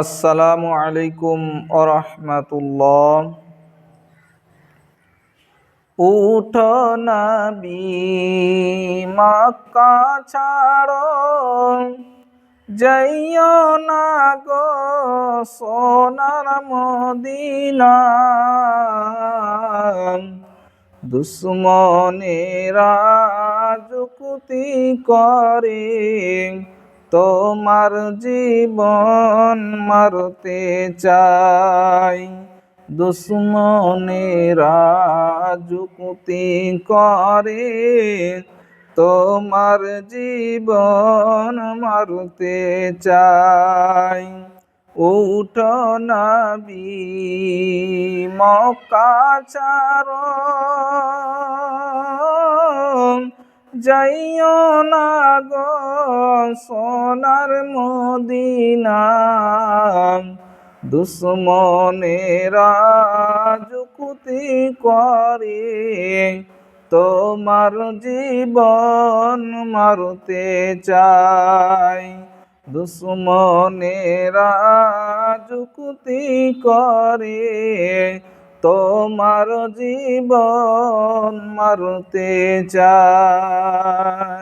আসসালামু আলাইকুম আরহামাতুল্লাহ উঠো নবী মক্কা ছাড়ো, যাইও না গো সোনার মদিনা। দুশ্মনেরা যুক্তি করে তোমার জীবন মারতে চাই। দুশ্মনেরা যুক্তি করে, তোমার জীবন মারতে চাই। উঠ নবী মক্কা চারো যাইও না গো সোনার মদিনা। দুশ্মনেরা যুক্তি করে তোমার জীবন মারতে চাই। দুশ্মনেরা যুক্তি করে তোমার জীবন মারতে চাই।